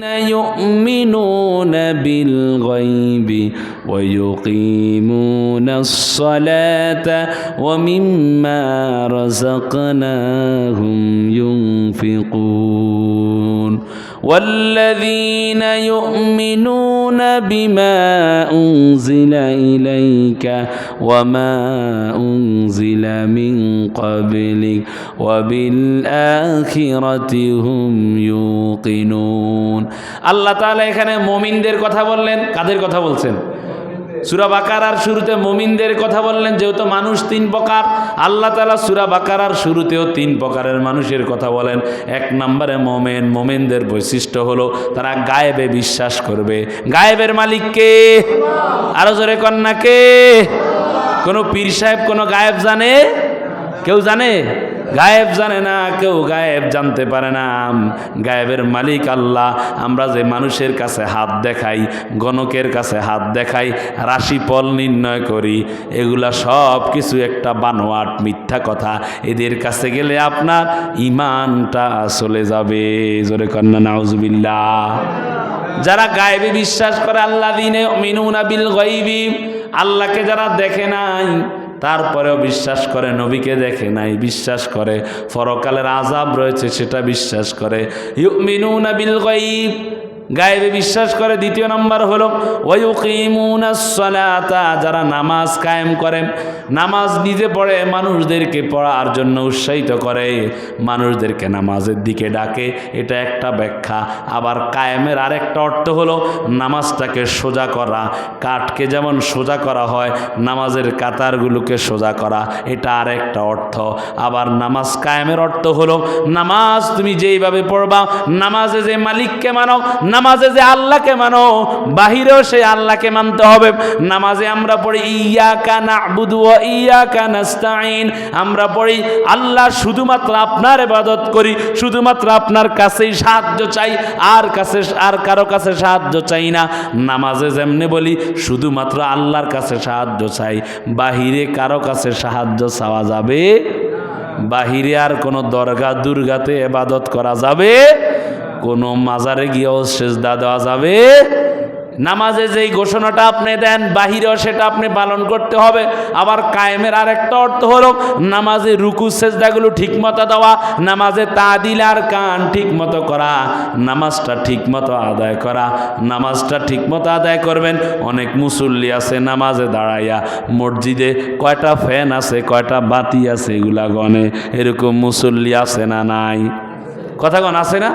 يؤمنون بالغيب ويقيمون الصلاة ومما رزقناهم ينفقون. والذين يؤمنون بما أنزل إليك وما أنزل من قبلك وبالآخرة هم يوقنون আল্লাহ তাআলা এখানে মমিনদের কথা বললেন কাদের কথা বলছেন সুরা বাকারার শুরুতে মমিনদের কথা বললেন, যেহেতু মানুষ তিন প্রকার, আল্লাহ তালা সুরা বাকারার শুরুতেও তিন প্রকারের মানুষের কথা বলেন। এক নম্বরে মোমেন, মোমেনদের বৈশিষ্ট্য হলো তারা গায়েবে বিশ্বাস করবে। গায়েবের মালিককে আরও জোরে কন্যাকে কোনো পীর সাহেব, কোনো গায়েব জানে? কেউ জানে? গায়েব জানে না, কেউ গায়েব জানতে পারে না। গায়েবের মালিক আল্লাহ। আমরা যে মানুষের কাছে হাত দেখাই, গণকের কাছে হাত দেখাই রাশিফল নির্ণয় করি, এগুলা সব কিছু একটা বানোয়াট মিথ্যা কথা। এদের কাছে গেলে আপনার ইমানটা চলে যাবে। জোরে কন্যা নাউজবিল্লা যারা গায়েবে বিশ্বাস করে আল্লাহ দিনে মিনুনা বিল গাইবি আল্লাহকে যারা দেখে নাই তারপরেও বিশ্বাস করে, নবীকে দেখে নাই, বিশ্বাস করে। পরকালের আজাব রয়েছে, সেটা বিশ্বাস করে। ইউমিনুনা বিল গাইব গায়েবে বিশ্বাস করে, দ্বিতীয় নম্বর হলো যারা নামাজ কায়েম করেন নামাজ নিজে পড়ে, মানুষদেরকে পড়ার জন্য উৎসাহিত করে, মানুষদেরকে নামাজের দিকে ডাকে, এটা একটা ব্যাখ্যা। আবার কায়েমের আরেকটা অর্থ হলো, নামাজটাকে সোজা করা, কাঠকে যেমন সোজা করা হয়, নামাজের কাতারগুলোকে সোজা করা, এটা আরেকটা অর্থ। আবার নামাজ কায়েমের অর্থ হলো, নামাজ তুমি যেইভাবে পড়বা, নামাজে যে মালিককে মানো নামাজে যে আল্লাহকে মানো, বাহিরেও সে আল্লাহকে মানতে হবে। নামাজে আমরা পড়ি ইয়া কানা বুধু ইয়া কানাস্তাইন আমরা পড়ি, আল্লাহ শুধুমাত্র আপনার ইবাদত করি, শুধুমাত্র আপনার কাছেই সাহায্য চাই, আর কাছে, আর কারও কাছে সাহায্য চাই না। নামাজে যেমনি বলি, শুধুমাত্র আল্লাহর কাছে সাহায্য চাই, বাহিরে কারও কাছে সাহায্য চাওয়া যাবে বাহিরে আর কোনো দরগা দুর্গাতে এবাদত করা যাবে কোনো মাজারে গিয়েও সেজদা দেওয়া যাবে? নামাজে যেই ঘোষণাটা আপনি দেন, বাহিরেও সেটা আপনি পালন করতে হবে। আবার কায়েমের আরেকটা অর্থ হলো, নামাজে রুকু, সেজদাগুলো ঠিক মতো দেওয়া, নামাজে তাদিল আর কান ঠিক মতো করা, নামাজটা ঠিক মতো আদায় করা, নামাজটা ঠিক মতো আদায় করবেন। অনেক মুসল্লি আছে নামাজে দাঁড়াইয়া, মসজিদে কয়টা ফ্যান আছে, কয়টা বাতি আছে এগুলা গনে, এরকম মুসল্লি আছে না নাই? কথা গণ আছে না?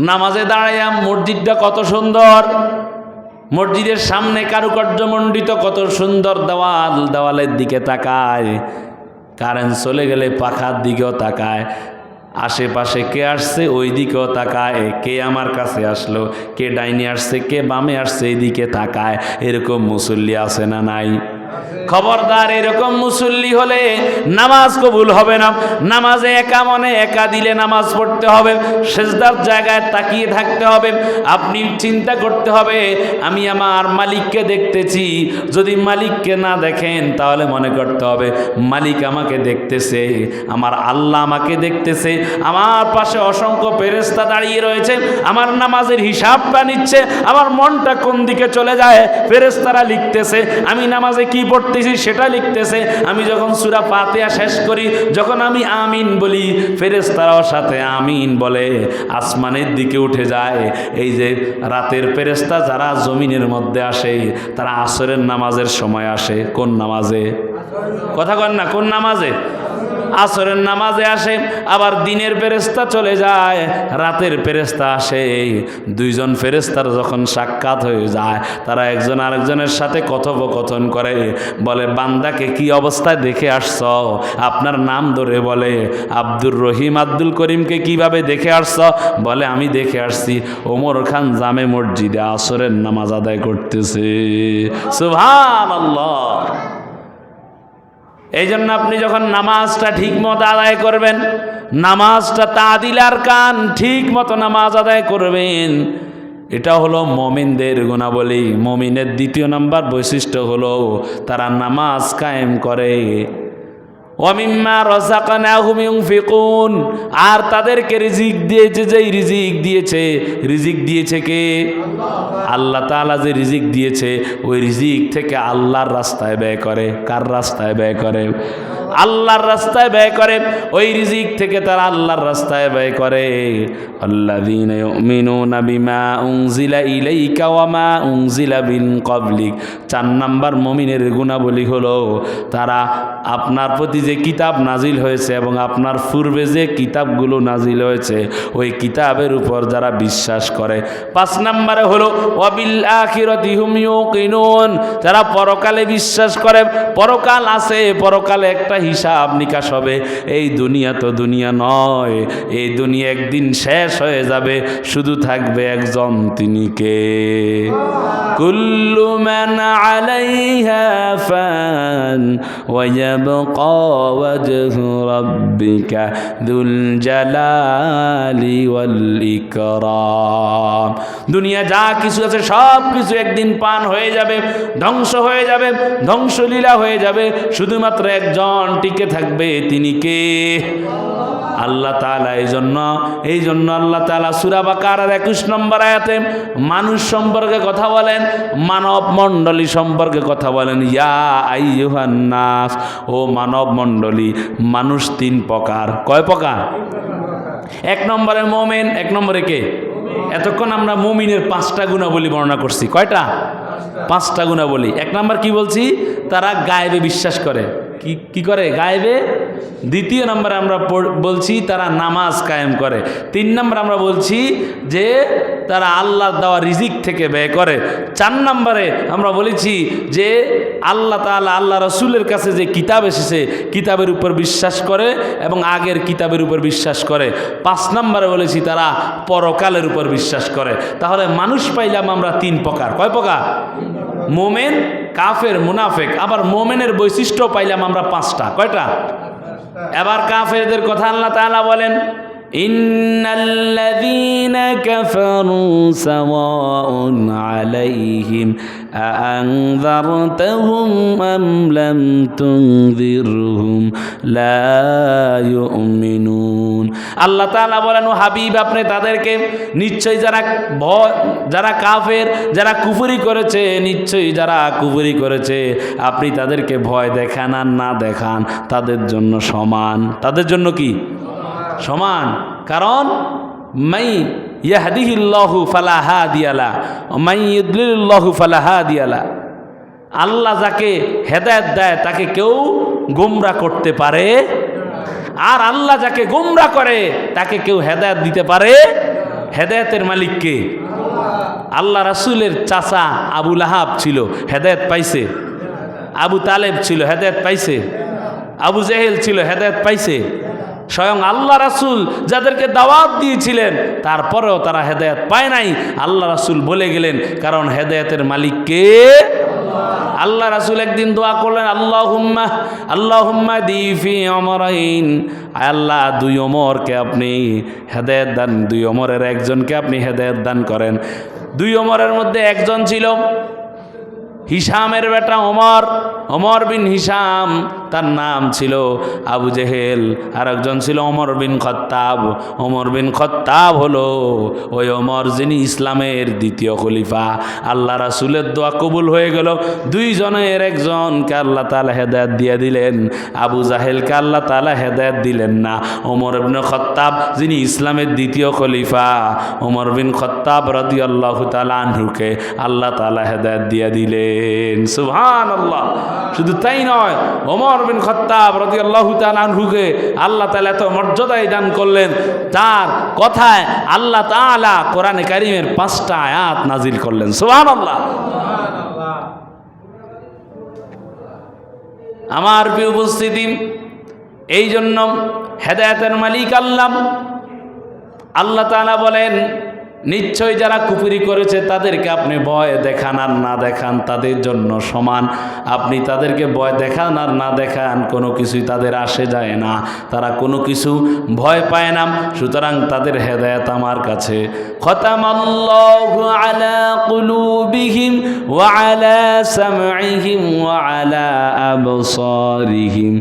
নামাজে দাঁড়াইয়া মসজিদটা কত সুন্দর, মসজিদের সামনে কারুকার্যমণ্ডিত কত সুন্দর দেওয়াল দেওয়ালের দিকে তাকায় কারেন্ট চলে গেলে পাখার দিকেও তাকায়, আশেপাশে কে আসছে ওই দিকেও তাকায়, কে আমার কাছে আসলো, কে ডাইনে আসছে, কে বামে আসছে এইদিকে তাকায়, এরকম মুসল্লি আছে না নাই? খবরদার এরকম মুসল্লি হলে নামাজ কবুল হবে না। নামাজে একা মনে একা দিলে নামাজ পড়তে হবে। সেজদার জায়গায় তাকিয়ে থাকতে হবে। আপনি চিন্তা করতে হবে, আমি আমার মালিককে দেখতেছি। যদি মালিককে না দেখেন, তাহলে মনে করতে হবে, মালিক আমাকে দেখতেছে, আমার আল্লাহ আমাকে দেখতেছে, আমার পাশে অসংখ্য ফেরেস্তা দাঁড়িয়ে রয়েছে, আমার নামাজের হিসাবটা নিচ্ছে, আমার মনটা কোন দিকে চলে যায়? ফেরেস্তারা লিখতেছে, আমি নামাজে কি পড়তেছি, সেটা লিখতেছে। আমি যখন সুরা পাতিয়া শেষ করি, যখন আমি আমিন বলি ফেরেস্তারাও সাথে আমিন বলে। আসমানের দিকে উঠে যায়। এই যে রাতের ফেরেস্তা যারা জমিনের মধ্যে আসে, তারা আসরের নামাজের সময় আসে। কোন নামাজে? কথা কন না, কোন নামাজে? আসরের নামাজে আসে, আবার দিনের ফেরেস্তা চলে যায়, রাতের ফেরেস্তা আসে। দুইজন ফেরেস্তার যখন সাক্ষাৎ হয়ে যায়, তারা একজন আরেকজনের সাথে কথোপকথন করে, বলে, বান্দাকে কি অবস্থায় দেখে আসছ? আপনার নাম ধরে বলে, আব্দুর রহিম আব্দুল করিমকে কীভাবে দেখে আসছ? বলে, আমি দেখে আসছি, ওমর খান জামে মসজিদে আসরের নামাজ আদায় করতেছে। সুভান আল্লাহ এই জন্য আপনি যখন নামাজটা ঠিক মতো আদায় করবেন, নামাজটা তাদিলার কান ঠিক মতো নামাজ আদায় করবেন, এটা হলো মমিনদের গুণাবলী। মমিনের দ্বিতীয় নাম্বার বৈশিষ্ট্য হলো তারা নামাজ কায়েম করে। ওয়ামিম্মা রাযাকনাহুম ইউনফিকুন। আর তাদেরকে রিজিক দিয়েছে, যেই রিজিক দিয়েছে রিজিক দিয়েছে কে? আল্লাহ তাআলা যে রিজিক দিয়েছে, ওই রিজিক থেকে আল্লাহর রাস্তায় ব্যয় করে। কার রাস্তায় ব্যয় করে? আল্লাহর রাস্তায় ব্যয় করে, ওই রিজিক থেকে তারা আল্লাহর রাস্তায় ব্যয় করে। বিমা বিন চার নাম্বার মুমিনের গুণাবলী হলো, তারা আপনার প্রতি যে কিতাব নাজিল হয়েছে এবং আপনার পূর্বে যে কিতাবগুলো নাজিল হয়েছে, ওই কিতাবের উপর যারা বিশ্বাস করে। পাঁচ নাম্বারে হলো, ওয়াবিল আখিরাতি হুম ইউকিনুন। যারা পরকালে বিশ্বাস করে, পরকাল আছে, পরকালে একটা হিসাব নিকাশ হবে। এই দুনিয়া তো দুনিয়া নয়, এই দুনিয়া একদিন শেষ হয়ে যাবে, শুধু থাকবে একজন তিনি কে? কুল্লু মান আলাইহা ফান ওয়ায়াবকা ওয়াজহু রাব্বিকা দুল জালালি ওয়াল ইকরাম। দুনিয়া যা কিছু আছে, সব কিছু একদিন পান হয়ে যাবে, ধ্বংস হয়ে যাবে, ধ্বংসলীলা হয়ে যাবে, শুধুমাত্র একজন টিকে থাকবে, তিনি কে? আল্লাহ তালা এই জন্য এই জন্য আল্লাহ তালা সুরাবাকার একুশ নম্বর আয়াতে মানুষ সম্পর্কে কথা বলেন, মানব মণ্ডলী সম্পর্কে কথা বলেন। ইয়া ও মানব মণ্ডলী, মানুষ তিন প্রকার। কয় প্রকার? এক নম্বরে মোমেন, এক নম্বরে কে? এতক্ষণ আমরা মুমিনের পাঁচটা গুণাবলী বর্ণনা করছি। কয়টা? পাঁচটা গুণাবলী। এক নম্বর কি বলছি? তারা গায়েবে বিশ্বাস করে। কি করে? গায়েবে? দ্বিতীয় নম্বরে আমরা বলছি তারা নামাজ কায়েম করে। তিন নম্বর আমরা বলছি যে তারা আল্লাহ দেওয়া রিজিক থেকে ব্যয় করে। চার নম্বরে আমরা বলেছি যে আল্লাহ তাআলা আল্লাহ রসুলের কাছে যে কিতাব এসেছে, কিতাবের উপর বিশ্বাস করে এবং আগের কিতাবের উপর বিশ্বাস করে। পাঁচ নম্বরে বলেছি তারা পরকালের উপর বিশ্বাস করে। তাহলে মানুষ পাইলাম আমরা তিন প্রকার। কয় প্রকার? মোমেন কাফের মুনাফেক, আবার মোমেনের বৈশিষ্ট্য পাইলাম আমরা পাঁচটা। কয়টা? এবার কাফেরদের কথা আল্লাহ তালা বলেন, ইন্নাল্লাযীনা কাফারু সাওয়াউন আলাইহিম আআনযারতাহুম আম লাম তুনযিরহুম লা ইউমিনুন আল্লাহ তাআলা বলেন, ও হাবিব, আপনি তাদেরকে নিশ্চয়ই যারা ভয়, যারা কাফের, যারা কুফরি করেছে, নিশ্চয়ই যারা কুফরি করেছে, আপনি তাদেরকে ভয় দেখান আর না দেখান, তাদের জন্য সমান। তাদের জন্য কি? সমান। কারণ মাই ইয়াহদিহিল্লাহু ফালা হাদিয়ালা মাই ইউদলিল্লাহু ফালা হাদিয়ালা। আল্লাহ যাকে হেদায়েত দেয়, তাকে কেউ গোমরা করতে পারে আর আল্লাহ যাকে গোমরা করে, তাকে কেউ হেদায়েত দিতে পারে হেদায়েতের মালিককে আল্লাহ রাসূলের চাচা আবু লাহাব ছিল, হেদায়েত পাইছে। আবু তালেব ছিল, হেদায়েত পাইছে। আবু জেহেল ছিল, হেদায়েত পাইছে। স্বয়ং আল্লাহ রাসূল যাদেরকে দাওয়াত দিয়েছিলেন, তারপরেও তারা হেদায়েত পায় নাই। আল্লাহ রাসুল বলে গেলেন, কারণ হেদায়েতের মালিককে আল্লাহ রাসূল একদিন দোয়া করলেন আল্লাহ হুম্মা আল্লাহ হুম্মা দিফি অমরাইন আল্লাহ, দুই অমরকে আপনি হেদায়ত দান, দুই অমরের একজনকে আপনি হেদায়েত দান করেন। দুই অমরের মধ্যে একজন ছিল হিসামের বেটা ওমর ওমর বিন হিসাম, তার নাম ছিল আবু জেহেল আর একজন ছিল ওমর বিন খত্তাব। ওমর বিন খত্তাব হলো ওই ওমর যিনি ইসলামের দ্বিতীয় খলিফা। আল্লাহ রাসুলের দোয়া কবুল হয়ে গেল। দুইজনের একজনকে আল্লাহ তালা হেদায়ত দিয়ে দিলেন। আবু জাহেলকে আল্লাহ তালা হেদায়ত দিলেন না। ওমর বিন খত্তাব যিনি ইসলামের দ্বিতীয় খলিফা। ওমর বিন খত্তাব রদি আল্লাহ তালা আনহুকে আল্লাহ তালা হেদায়ত দিয়ে দিলেন। সুবহান আল্লাহ শুধু তাই নয়, ওমর বিন খত্তাব রদি আল্লাহ আনহুকে আল্লাহ তালা এত মর্যাদায় দান করলেন তার কথায় আল্লাহ তালা কোরআনে কারিমের পাঁচটা আয়াত নাজিল করলেন সুবহান আল্লাহ আমার প্রিয় উপস্থিতি এই জন্য হেদায়তের মালিক আল্লাহ। আল্লাহ তাআলা বলেন নিশ্চয় যারা কুপুরি করেছে, তাদেরকে আপনি ভয় দেখান আর না দেখান তাদের জন্য সমান। আপনি তাদেরকে ভয় দেখান আর না দেখান, কোনো কিছুই তাদের আসে যায় না। তারা কোনো কিছু ভয় পায় না। সুতরাং তাদের হেদায়ত আমার কাছে। খতামাল্লাহ আলা সামঈহিম ওয়া আলা আবসারিহিম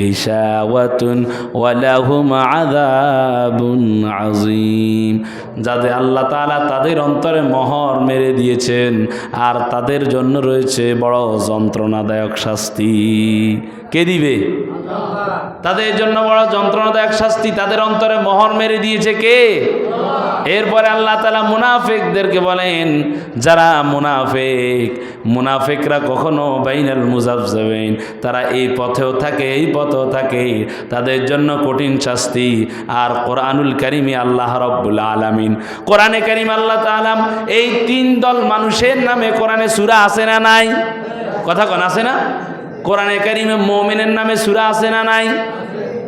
গিশাওয়াতুন ওয়া লাহুম যাদের আল্লাহ তাআলা তাদের অন্তরে মহর মেরে দিয়েছেন, আর তাদের জন্য রয়েছে বড় যন্ত্রণাদায়ক শাস্তি। কে দিবে? তাদের জন্য বড় যন্ত্রণাদায়ক শাস্তি, তাদের অন্তরে মহর মেরে দিয়েছে কে? এরপরে আল্লাহ তালা মুনাফেকদেরকে বলেন, যারা মুনাফেক মুনাফেকরা কখনো বাইনাল মুজাবজাবেন তারা এই পথেও থাকে, এই পথেও থাকে। তাদের জন্য কঠিন শাস্তি। আর কোরআনুল করিমে আল্লাহ রব্বুল আলামিন। কোরআনে করিম আল্লাহ তালাম এই তিন দল মানুষের নামে কোরআনে সুরা আছে না নাই? কথা কন, আছে না? কোরআনে কারিমে মোমেনের নামে সুরা আছে না নাই?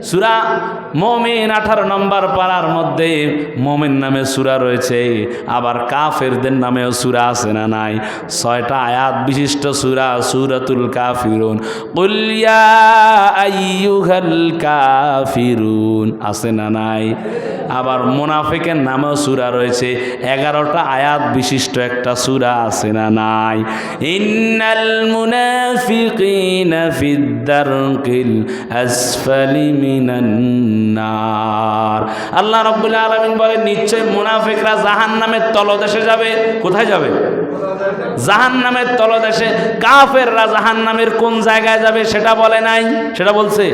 সুরা মোমেন আঠারো নম্বর পাড়ার মধ্যে মোমেন নামে সুরা রয়েছে। আবার কাফেরদের নামেও সুরা আছে না নাই? ছয়টা আয়াত বিশিষ্ট সুরা, সুরাতুল কাফিরুন। কাফিরুন, আছে না নাই? আবার মুনাফিকের নামেও সুরা রয়েছে। এগারোটা আয়াত বিশিষ্ট একটা সুরা আছে না নাই? ইন্নাল মুনাফিকিনা ফিদ্দারকিল আসফালি আল্লাহ রব্বুল আলমিন বলে নিশ্চয় মুনাফিকরা জাহান্নামের তলদেশে যাবে। কোথায় যাবে? জাহান নামের তলদেশে। কাফেররা জাহান নামের কোন জায়গায় যাবে সেটা বলে নাই? সেটা বলছে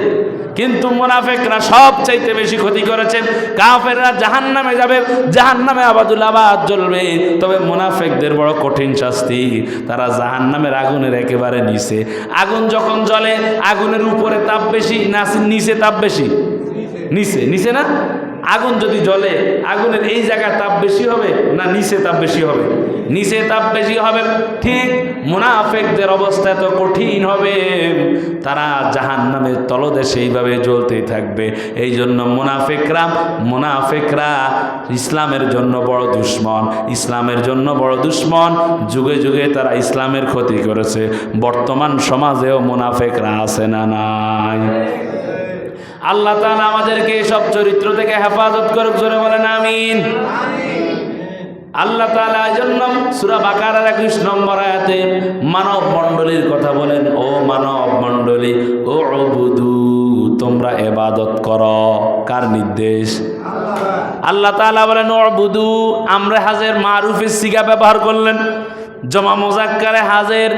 কিন্তু মোনাফেকরা সব চাইতে বেশি ক্ষতি করেছেন। কাফেররা জাহান নামে যাবে জাহান নামে আবাদুল আবাদ জ্বলবে। তবে মোনাফেকদের বড় কঠিন শাস্তি। তারা জাহান নামের আগুনের একেবারে নিচে। আগুন যখন জ্বলে, আগুনের উপরে তাপ বেশি, না, নিচে তাপ বেশি? নিচে নিচে না? আগুন যদি জ্বলে, আগুনের এই জায়গায় তাপ বেশি হবে না নিচে তাপ বেশি হবে? নিচে তাপ বেশি হবে ঠিক মুনাফেকদের অবস্থা এত কঠিন হবে। তারা জাহান নামের তলদেশে এইভাবে জ্বলতেই থাকবে। এই জন্য মুনাফেকরা মুনাফেকরা ইসলামের জন্য বড় দুশ্মন, ইসলামের জন্য বড় দুশ্মন। যুগে যুগে তারা ইসলামের ক্ষতি করেছে। বর্তমান সমাজেও মুনাফেকরা আছে না নাই? আল্লাহ তাআলা আমাদেরকে সব চরিত্র থেকে হেফাজত করুক, জোরে বলেন, আমিন। আল্লাহ এই জন্য সূরা বাকারার 21 নম্বর আয়াতে মানব মণ্ডলীর কথা বলেন, ও মানব মণ্ডলী ও উবুদু, তোমরা এবাদত করো। কার নির্দেশ? আল্লাহ তাআলা বলেন, উবুদু, আমরা হাজের মারুফের সিগা ব্যবহার করলেন। জমা মোজাক্কারে হাজের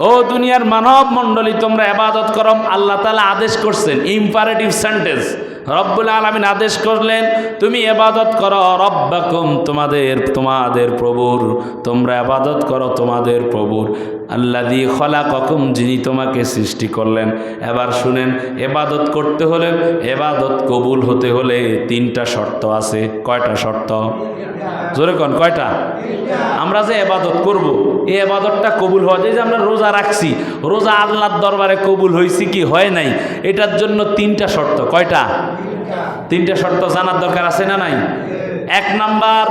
ও দুনিয়ার মানব মণ্ডলী তোমরা এবাদত করম আল্লাহ তালা আদেশ করছেন ইম্পারেটিভ সেন্টেন্স রব্বুল আলমিন আদেশ করলেন, তুমি এবাদত করো, রব্বাকুম, তোমাদের তোমাদের প্রভুর। তোমরা এবাদত করো, তোমাদের প্রভুর। আল্লাহ দিয়ে খলা ককুম যিনি তোমাকে সৃষ্টি করলেন। এবার শুনেন এবাদত করতে হলে এবাদত কবুল হতে হলে তিনটা শর্ত আছে। কয়টা শর্ত? জোরে কন, কয়টা? আমরা যে এবাদত করব, এই এবাদতটা কবুল হওয়া যায় যে আমরা রোজা রাখছি। রোজা আল্লাহর দরবারে কবুল হয়েছি কি, হয় নাই? এটার জন্য তিনটা শর্ত। কয়টা? তিনটা শর্ত জানার দরকার আছে না নাই? এক নাম্বার,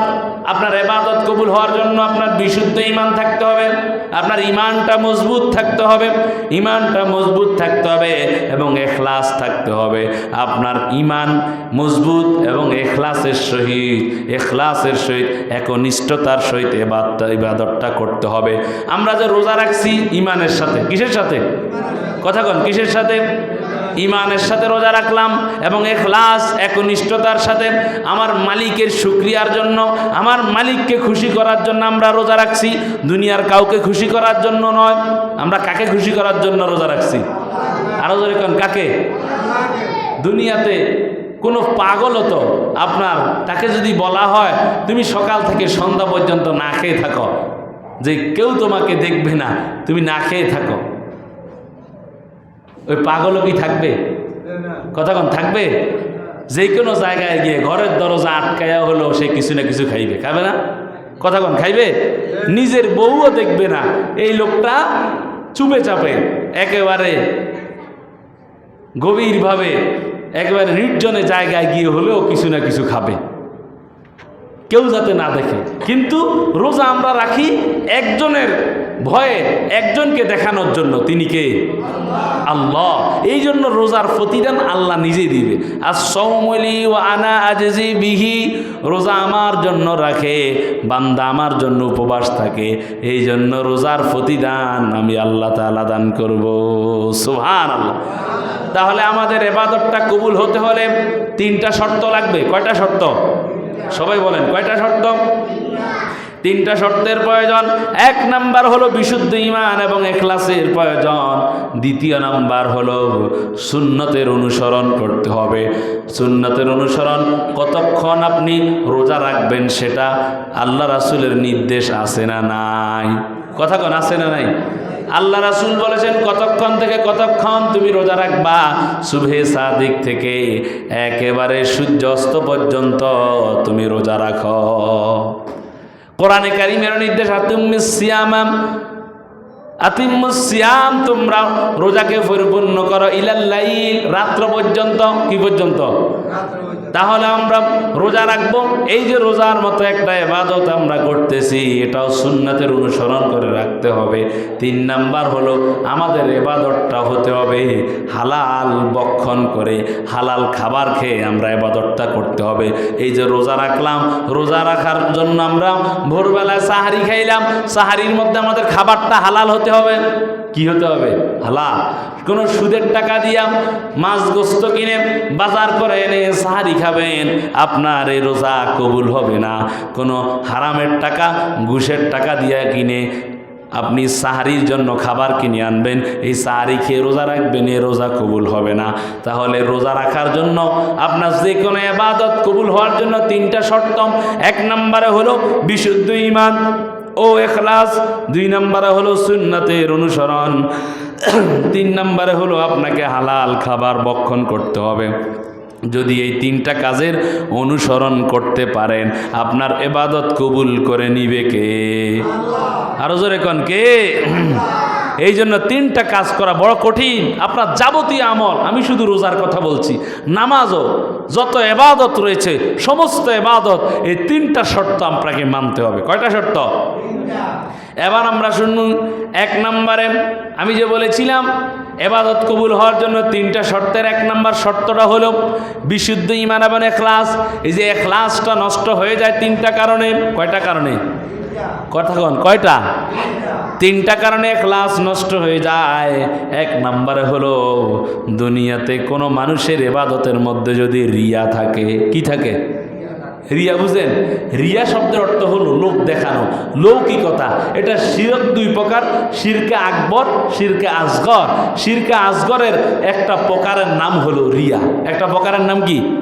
আপনার এবাদত কবুল হওয়ার জন্য আপনার বিশুদ্ধ ইমান থাকতে হবে, আপনার ইমানটা মজবুত থাকতে হবে ইমানটা মজবুত থাকতে হবে এবং এখলাস থাকতে হবে। আপনার ইমান মজবুত এবং এখলাসের সহিত এখলাসের সহিত, একনিষ্ঠতার সহিত এবাদটা ইবাদতটা করতে হবে। আমরা যে রোজা রাখছি ইমানের সাথে, কিসের সাথে? কথা কন, কিসের সাথে? ইমানের সাথে রোজা রাখলাম এবং এখলাস, একনিষ্ঠতার সাথে আমার মালিকের শুক্রিয়ার জন্য, আমার মালিককে খুশি করার জন্য আমরা রোজা রাখছি। দুনিয়ার কাউকে খুশি করার জন্য নয়, আমরা কাকে খুশি করার জন্য রোজা রাখছি? আরও ধরে কন, কাকে? দুনিয়াতে কোনো পাগল তো আপনার, তাকে যদি বলা হয়, তুমি সকাল থেকে সন্ধ্যা পর্যন্ত না খেয়ে থাকো। যে কেউ তোমাকে দেখবে না, তুমি না খেয়ে থাকো। ওই পাগলও কি থাকবে? কতক্ষণ থাকবে? যে কোনো জায়গায় গিয়ে ঘরের দরজা আটকায়া হলো সে কিছু না কিছু খাইবে। খাবে না? কতক্ষণ খাইবে? নিজের বউও দেখবে না। এই লোকটা চুপে চাপে, একেবারে গভীরভাবে, একেবারে নির্জনে জায়গায় গিয়ে হলেও কিছু না কিছু খাবে। কেউ যাতে না দেখে। কিন্তু রোজা আমরা রাখি একজনের ভয়ে একজনকে দেখানোর জন্য। তিনি কে? আল্লাহ। এই জন্য রোজার প্রতিদান আল্লাহ নিজেই দিবে। আর সৌমলি ও আনা আজেজি বিহি। রোজা আমার জন্য রাখে, বান্দা আমার জন্য উপবাস থাকে। এই জন্য রোজার প্রতিদান আমি আল্লাহ তাআলা দান করব। সুহান আল্লাহ তাহলে আমাদের এবাদতটা কবুল হতে হলে তিনটা শর্ত লাগবে। কয়টা শর্ত? সবাই বলেন, কয়টা শর্ত? তিনটা শর্তের প্রয়োজন। এক নাম্বার হলো বিশুদ্ধ ইমান এবং এখলাসের প্রয়োজন। দ্বিতীয় নাম্বার হলো সুন্নতের অনুসরণ করতে হবে। সুন্নতের অনুসরণ কতক্ষণ আপনি রোজা রাখবেন সেটা আল্লাহ রাসুলের নির্দেশ আছে না নাই? কথা কোন, আছে না নাই? আল্লাহ রাসুল বলেছেন, কতক্ষণ থেকে কতক্ষণ তুমি রোজা রাখবা? শুভে সাদিক থেকে একেবারে সূর্য অস্ত পর্যন্ত তুমি রোজা রাখো। কোরআনে কারিমের নির্দেশ আতিম্মিস সিয়ামাম আতিম্মুস সিয়াম তোমরা রোজাকে পরিপূর্ণ করো ইলাল্লাইল রাত্র পর্যন্ত কি পর্যন্ত। তাহলে আমরা রোজা রাখব। এই যে রোজার মতো একটা এবাদত আমরা করতেছি, এটাও সুন্নাতের অনুসরণ করে রাখতে হবে। তিন নাম্বার হলো আমাদের এবাদতটা হতে হবে হালাল বক্ষণ করে, হালাল খাবার খেয়ে আমরা এবাদতটা করতে হবে। এই যে রোজা রাখলাম, রোজা রাখার জন্য আমরা ভোরবেলায় সাহারি খাইলাম, সাহারির মধ্যে আমাদের খাবারটা হালাল হতে হবে। কি হতে হবে? হালা। কোনো সুদের টাকা দিয়া মাছ গোস্ত কিনে বাজার করে এনে সাহারি খাবেন, আপনার এই রোজা কবুল হবে না। কোনো হারামের টাকা, ঘুষের টাকা দিয়া কিনে আপনি সাহারির জন্য খাবার কিনে আনবেন, এই সাহারি খেয়ে রোজা রাখবেন, এ রোজা কবুল হবে না। তাহলে রোজা রাখার জন্য আপনার যে কোনো এবাদত কবুল হওয়ার জন্য তিনটা শর্ত। এক নম্বরে হলো বিশুদ্ধ ইমান ও এখলাস, দুই নম্বরে হলো সুন্নাতের অনুসরণ, তিন নম্বরে হলো আপনাকে হালাল খাবার বক্ষণ করতে হবে। যদি এই তিনটা কাজের অনুসরণ করতে পারেন, আপনার এবাদত কবুল করে নিবে কে? আরও জোরে কন কে? এই জন্য তিনটা কাজ করা বড় কঠিন। আপনার যাবতীয় আমল, আমি শুধু রোজার কথা বলছি। নামাজও, যত এবাদত রয়েছে, সমস্ত এবাদত, এই তিনটা শর্ত আপনাকে মানতে হবে। কয়টা শর্ত? এবার আমরা শুনুন, এক নম্বরে আমি যে বলেছিলাম, এবাদত কবুল হওয়ার জন্য তিনটা শর্তের এক নম্বর শর্তটা হলো বিশুদ্ধ ইমান এবং এখলাস। এই যে এখলাসটা নষ্ট হয়ে যায় তিনটা কারণে, কয়টা কারণে? কথা কন, কয়টা? তিনটা কারণে ক্লাস নষ্ট হয়ে যায়। এক নম্বরে হলো, দুনিয়াতে কোনো মানুষের এবাদতের মধ্যে যদি রিয়া থাকে, কি থাকে? রিয়া বুঝেন? রিয়া শব্দের অর্থ হলো লোক দেখানো, লৌকিকতা। এটা শিরক দুই প্রকার, শিরকে আকবর, শিরকে আসগর। শিরকে আসগরের একটা প্রকারের নাম হলো রিয়া। একটা প্রকারের নাম কি?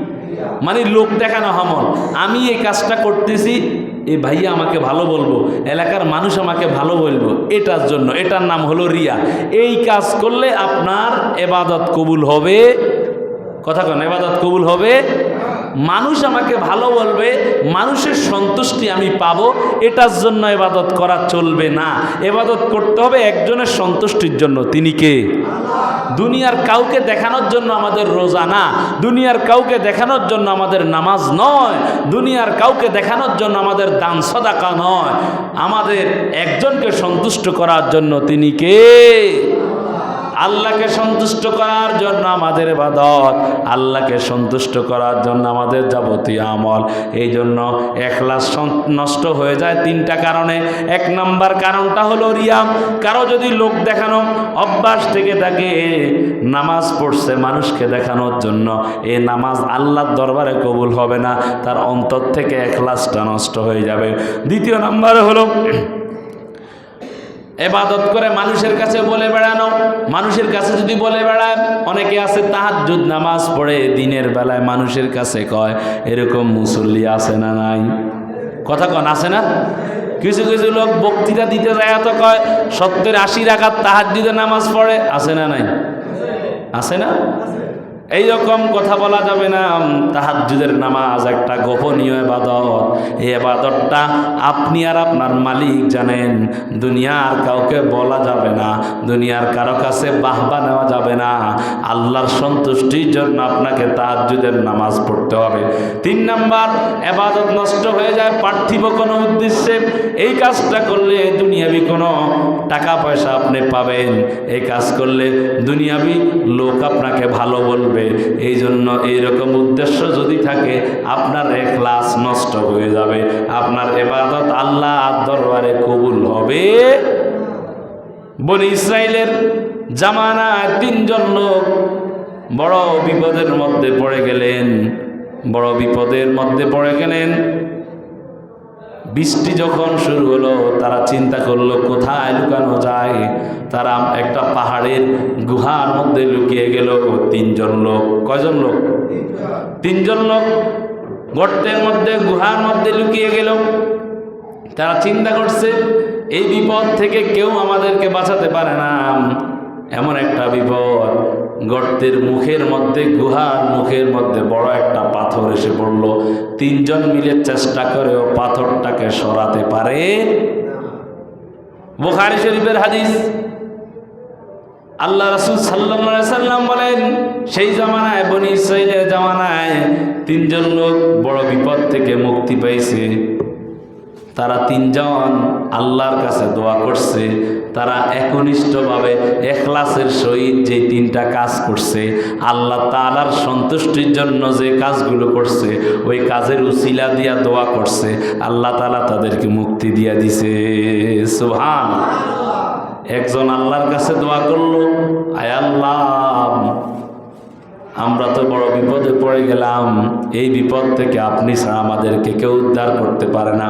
মানে লোক দেখানো হামল আমি এই কাজটা করতেছি এই ভাইয়া আমাকে ভালো বলব, এলাকার মানুষ আমাকে ভালো বলব, এটার জন্য, এটার নাম হলো রিয়া। এই কাজ করলে আপনার এবাদত কবুল হবে। কথা কেন, এবাদত কবুল হবে। মানুষ আমাকে ভালো বলবে, মানুষের সন্তুষ্টি আমি পাবো, এটার জন্য এবাদত করা চলবে না। এবাদত করতে হবে একজনের সন্তুষ্টির জন্য, তিনি কে? দুনিয়ার কাউকে দেখানোর জন্য আমাদের রোজা না, দুনিয়ার কাউকে দেখানোর জন্য আমাদের নামাজ নয়, দুনিয়ার কাউকে দেখানোর জন্য আমাদের দান সদাকা নয়। আমাদের একজনকে সন্তুষ্ট করার জন্য তিনি কে? আল্লাহকে সন্তুষ্ট করার জন্য আমাদের বাদত আল্লাহকে সন্তুষ্ট করার জন্য আমাদের যাবতীয় আমল। এই জন্য একলাস নষ্ট হয়ে যায় তিনটা কারণে। এক নাম্বার কারণটা হলো রিয়াম। কারও যদি লোক দেখানো অভ্যাস থেকে থাকে, নামাজ পড়ছে মানুষকে দেখানোর জন্য, এ নামাজ আল্লাহর দরবারে কবুল হবে না, তার অন্তর থেকে একলাসটা নষ্ট হয়ে যাবে। দ্বিতীয় নাম্বারে হলো এবাদত করে মানুষের কাছে বলে বেড়ানো। মানুষের কাছে যদি বলে বেড়ায়, অনেকে আছে তাহাজ্জুদ নামাজ পড়ে, দিনের বেলায় মানুষের কাছে কয়, এরকম মুসল্লি আছে না নাই? কথা কন, আছে না? কিছু কিছু লোক বক্তৃতা দিতে যায় তো কয়, সত্তর আশি রাখার তাহাজ্জুদে নামাজ পড়ে, আছে না নাই? আছে না? এই রকম কথা বলা যাবে না। তাহাজ্জুদের নামাজ একটা গোপনীয় এবাদত এই এবাদতটা আপনি আর আপনার মালিক জানেন। দুনিয়ার কাউকে বলা যাবে না। দুনিয়ার কারও কাছে বাহবা নেওয়া যাবে না। আল্লাহর সন্তুষ্টির জন্য আপনাকে তাহাজ্জুদের নামাজ পড়তে হবে। তিন নাম্বার এবাদত নষ্ট হয়ে যায়। পার্থিব কোনো উদ্দেশ্যে এই কাজটা করলে দুনিয়াবি কোনো টাকা পয়সা আপনি পাবেন। এই কাজ করলে দুনিয়াবি লোক আপনাকে ভালো বলবে। এই জন্য এইরকম উদ্দেশ্য যদি থাকে, আপনার এখলাস নষ্ট হয়ে যাবে। আপনার এবাদত আল্লাহ দরবারে কবুল হবে। বনি ইসরায়েলের জামানায় তিনজন লোক বড় বিপদের মধ্যে পড়ে গেলেন। বড় বিপদের মধ্যে পড়ে গেলেন। বৃষ্টি যখন শুরু হলো, তারা চিন্তা করল, কোথায় লুকানো যায়? তারা একটা পাহাড়ের গুহার মধ্যে লুকিয়ে গেল। তিনজন লোক, কয়জন লোক? তিনজন লোক গর্তের মধ্যে, গুহার মধ্যে লুকিয়ে গেল। তারা চিন্তা করছে, এই বিপদ থেকে কেউ আমাদেরকে বাঁচাতে পারে না। এমন একটা বিপদ। গর্তের মুখের মধ্যে, গুহার মুখের মধ্যে বড় একটা পাথর এসে পড়ল। তিনজন মিলে চেষ্টা করেও পাথরটাকে সরাতে পারে বুখারি শরীফের হাদিস। আল্লাহ রসুল সাল্লাম বলেন, সেই জামানায়, বনি ইসরাইলের জামানায় তিনজন লোক বড় বিপদ থেকে মুক্তি পাইছে। তারা তিনজন আল্লাহর কাছে দোয়া করছে, তারা একনিষ্ঠভাবে এখলাসের সহিত যে তিনটা কাজ করছে, আল্লাহ তালার সন্তুষ্টির জন্য যে কাজগুলো করছে, ওই কাজের উসিলা দিয়া দোয়া করছে, আল্লাহ তালা তাদেরকে মুক্তি দিয়া দিছে। সুহান একজন আল্লাহর কাছে দোয়া করল, আয় আল্লাহ আমরা তো বড় বিপদে পড়ে গেলাম। এই বিপদ থেকে আপনি ছাড়া আমাদেরকে কেউ উদ্ধার করতে পারে না।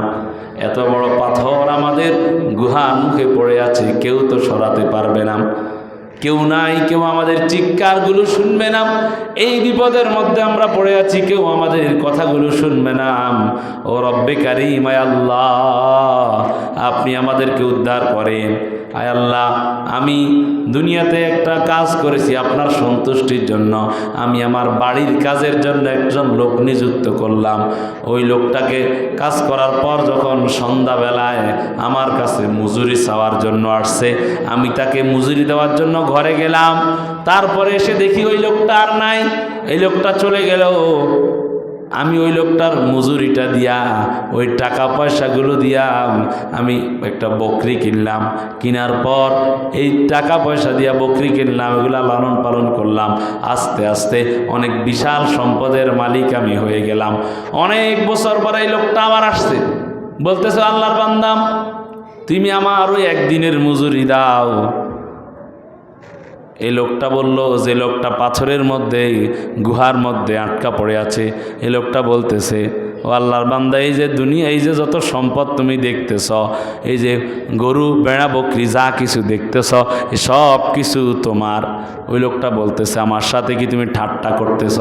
এত বড় পাথর আমাদের গুহার মুখে পড়ে আছে, কেউ তো সরাতে পারবে না। কেউ নাই, কেউ আমাদের চিৎকারগুলো শুনবে না। এই বিপদের মধ্যে আমরা পড়ে আছি, কেউ আমাদের কথাগুলো শুনবে না। ও রব্বে কারিম, আয় আল্লাহ, আপনি আমাদেরকে উদ্ধার করেন। আয় আল্লাহ, আমি দুনিয়াতে একটা কাজ করেছি আপনার সন্তুষ্টির জন্য। আমি আমার বাড়ির কাজের জন্য একজন লোক নিযুক্ত করলাম। ওই লোকটাকে কাজ করার পর যখন সন্ধ্যাবেলায় আমার কাছে মজুরি চাওয়ার জন্য আসছে, আমি তাকে মজুরি দেওয়ার জন্য ঘরে গেলাম। তারপরে এসে দেখি ওই লোকটা আর নাই। এই লোকটা চলে গেল। আমি ওই লোকটার মজুরিটা দিয়া, ওই টাকা পয়সাগুলো দিয়া আমি একটা বকরি কিনলাম। কেনার পর এই টাকা পয়সা দিয়া বকরি কিনলাম, এগুলা লালন পালন করলাম। আস্তে আস্তে অনেক বিশাল সম্পদের মালিক আমি হয়ে গেলাম। অনেক বছর পরে এই লোকটা আবার আসছে। বলতেছে, আল্লাহর বান্দাম তুমি আমার ওই একদিনের মজুরি দাও। এই লোকটা বলল, যে লোকটা পাথরের মধ্যে গুহার মধ্যে আটকা পড়ে আছে। এই লোকটা বলতেছে ও আল্লাহর বান্দা, এই যে দুনিয়া, এই যে যত সম্পদ তুমি দেখতেছ, এই যে গরু, বেড়া, বকরি, যা কিছু দেখতেছ সব কিছু তোমার। ওই লোকটা বলতেছে, আমার সাথে কি তুমি ঠাট্টা করতেছ?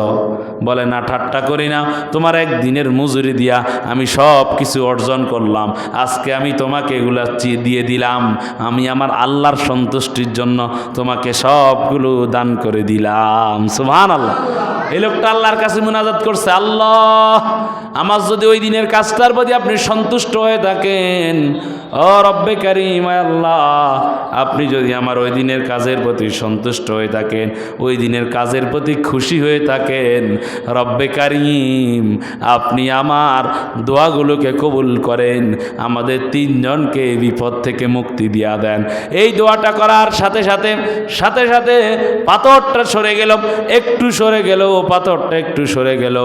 বলে, না, ঠাট্টা করি না। তোমার এক দিনের মজুরি দিয়া আমি সব কিছু অর্জন করলাম। আজকে আমি তোমাকে এগুলা দিয়ে দিলাম। আমি আমার আল্লাহর সন্তুষ্টির জন্য তোমাকে সবগুলো দান করে দিলাম। সুহান আল্লাহ এই লোকটা আল্লাহর কাছে মুনাজাত করছে, আল্লাহ আমার যদি ওই দিনের কাজটার প্রতি আপনি সন্তুষ্ট হয়ে থাকেন, ও রব্বে কারিম আল্লাহ, আপনি যদি আমার ওই দিনের কাজের প্রতি সন্তুষ্ট হয়ে থাকেন, ওই দিনের কাজের প্রতি খুশি হয়ে থাকেন, রব্বে কারিম, আপনি আমার দোয়াগুলোকে কবুল করেন, আমাদের তিনজনকে বিপদ থেকে মুক্তি দিয়া দেন। এই দোয়াটা করার সাথে সাথে সাথে সাথে পাথরটা সরে গেল, একটু সরে গেল, পাথরটা একটু সরে গেল।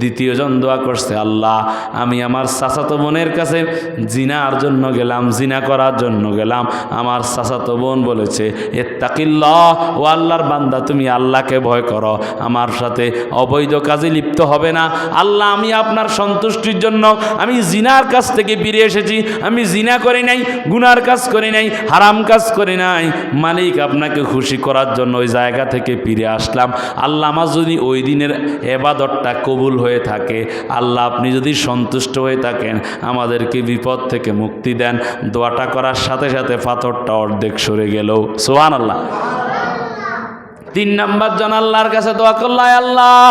দ্বিতীয়জন দোয়া করছে, আল্লাহ, আমি আমার চাচাতো বোনের কাছে জিনার জন্য গেলাম, জিনা করার জন্য গেলাম। আমার চাচাতো বোন বলেছে, এত্তাকিল্লাহ, ও আল্লাহর বান্দা, তুমি আল্লাহকে ভয় করো। আমার সাথে অবৈধ কাজে লিপ্ত হবে না। আল্লাহ, আমি আপনার সন্তুষ্টির জন্য, আমি জিনার কাছ থেকে ফিরে এসেছি। আমি জিনা করি নাই, গুনার কাজ করি নাই, হারাম কাজ করি নাই। মালিক আপনাকে খুশি করার জন্য ওই জায়গা থেকে ফিরে আসলাম। আল্লাহ আমার যদি ওই দিনের এবাদতটা কবুল হয়ে থাকে আল্লাহ আপনি যদি সন্তুষ্ট হয়ে থাকেন, আমাদেরকে বিপদ থেকে মুক্তি দেন। দোয়াটা করার সাথে সাথে পাথরটা অর্ধেক সরে গেল। সোহান আল্লাহ তিন নাম্বার জন আল্লাহর কাছে দোয়া করলাই আল্লাহ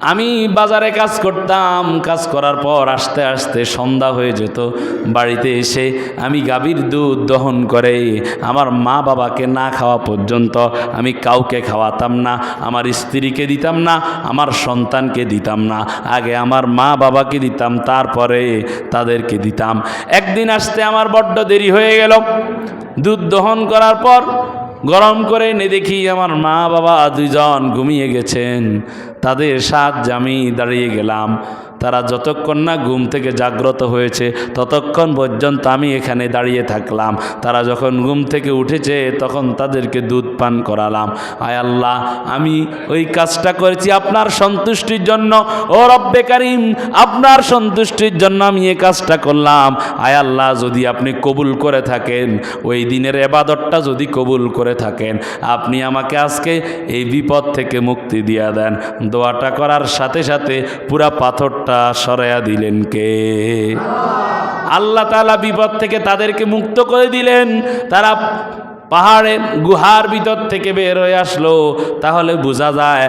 আমি বাজারে কাজ করতাম, কাজ করার পর আস্তে আস্তে সন্ধ্যা হয়ে যেত। বাড়িতে এসে আমি গাভীর দুধ দহন করে আমার মা বাবাকে না খাওয়া পর্যন্ত আমি কাউকে খাওয়াতাম না, আমার স্ত্রীকে দিতাম না, আমার সন্তানকে দিতাম না। আগে আমার মা বাবাকে দিতাম, তারপরে তাদেরকে দিতাম। একদিন আসতে আমার বড্ড দেরি হয়ে গেল। দুধ দহন করার পর গরম করে এনে দেখি আমার মা বাবা দুইজন ঘুমিয়ে গেছেন। তাদের সাহায্যে আমি দাঁড়িয়ে গেলাম। তারা যতক্ষণ না ঘুম থেকে জাগ্রত হয়েছে, ততক্ষণ পর্যন্ত আমি এখানে দাঁড়িয়ে থাকলাম। তারা যখন ঘুম থেকে উঠেছে, তখন তাদেরকে দুধ পান করালাম। আয় আল্লাহ, আমি ওই কাজটা করেছি আপনার সন্তুষ্টির জন্য। ও রব্বে কারিম, আপনার সন্তুষ্টির জন্য আমি এই কাজটা করলাম। আয় আল্লাহ, যদি আপনি কবুল করে থাকেন, ওই দিনের এবাদতটা যদি কবুল করে থাকেন, আপনি আমাকে আজকে এই বিপদ থেকে মুক্তি দিয়া দেন। দোয়াটা করার সাথে সাথে পুরা পাথরটা সরাইয়া দিলেন কে? আল্লাহ তালা বিপদ থেকে তাদেরকে মুক্ত করে দিলেন। তারা পাহাড়ে, গুহার ভিতর থেকে বের হয়ে আসলো। তাহলে বোঝা যায়,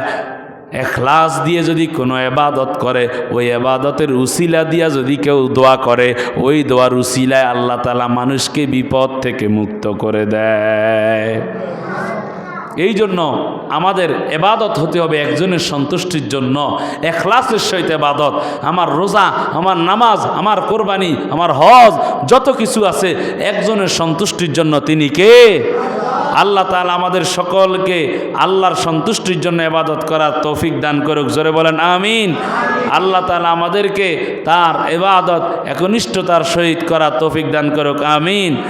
এখলাস দিয়ে যদি কোনো এবাদত করে, ওই এবাদতের উসিলা দিয়া যদি কেউ দোয়া করে, ওই দোয়ার উসিলায় আল্লাহ তালা মানুষকে বিপদ থেকে মুক্ত করে দেয়। এই জন্য আমাদের এবাদত হতে হবে একজনের সন্তুষ্টির জন্য। এখলাসের সহিত এবাদত। আমার রোজা, আমার নামাজ, আমার কোরবানি, আমার হজ, যত কিছু আছে একজনের সন্তুষ্টির জন্য তিনি কে? আল্লাহ তাআলা আমাদের সকলকে আল্লাহর সন্তুষ্টির জন্য এবাদত করার তৌফিক দান করুক। জোরে বলেন, আমিন। আল্লাহ তাআলা আমাদেরকে তার এবাদত, একনিষ্ঠতার সহিত করার তৌফিক দান করুক। আমিন।